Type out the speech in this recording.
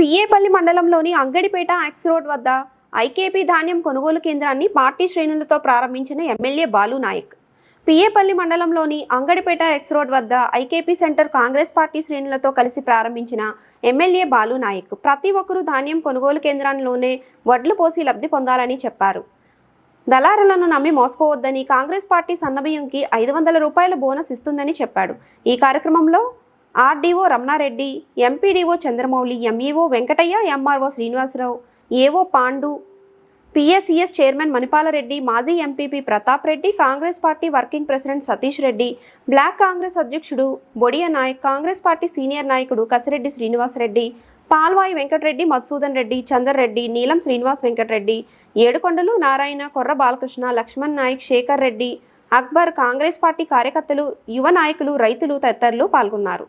పిఏపల్లి మండలంలోని Angadipeta X road వద్ద IKP ధాన్యం కొనుగోలు కేంద్రాన్ని పార్టీ శ్రేణులతో ప్రారంభించిన ఎమ్మెల్యే బాలు నాయక్. పిఏపల్లి మండలంలోని అంగడిపేట ఎక్స్ రోడ్ వద్ద ఐకేపీ సెంటర్ కాంగ్రెస్ పార్టీ శ్రేణులతో కలిసి ప్రారంభించిన ఎమ్మెల్యే బాలు నాయక్ ప్రతి ఒక్కరూ ధాన్యం కొనుగోలు కేంద్రంలోనే వడ్లు పోసి లబ్ధి పొందాలని చెప్పారు. దళారులను నమ్మి మోసపోవద్దని కాంగ్రెస్ పార్టీ సన్నబియ్యంకి ఐదు వందల రూపాయల బోనస్ ఇస్తుందని చెప్పాడు. ఈ కార్యక్రమంలో RDO Ramana Reddy MPDO Chandramouli MEO Venkataiah MRO Srinivasa Rao AO Pandu PACS chairman Manipala Reddy మాజీ MPP Pratap Reddy Congress party working president Satish Reddy block Congress అధ్యక్షుడు బొడియ నాయక్ కాంగ్రెస్ పార్టీ సీనియర్ నాయకుడు కసిరెడ్డి శ్రీనివాసరెడ్డి పాల్వాయి వెంకటరెడ్డి మధుసూదన్ రెడ్డి చందర్ రెడ్డి నీలం శ్రీనివాస్ వెంకటరెడ్డి ఏడుకొండలు నారాయణ కొర్ర బాలకృష్ణ లక్ష్మణ్ నాయక్ శేఖర్ రెడ్డి అక్బర్ కాంగ్రెస్ పార్టీ కార్యకర్తలు యువ నాయకులు రైతులు తదితరులు పాల్గొన్నారు.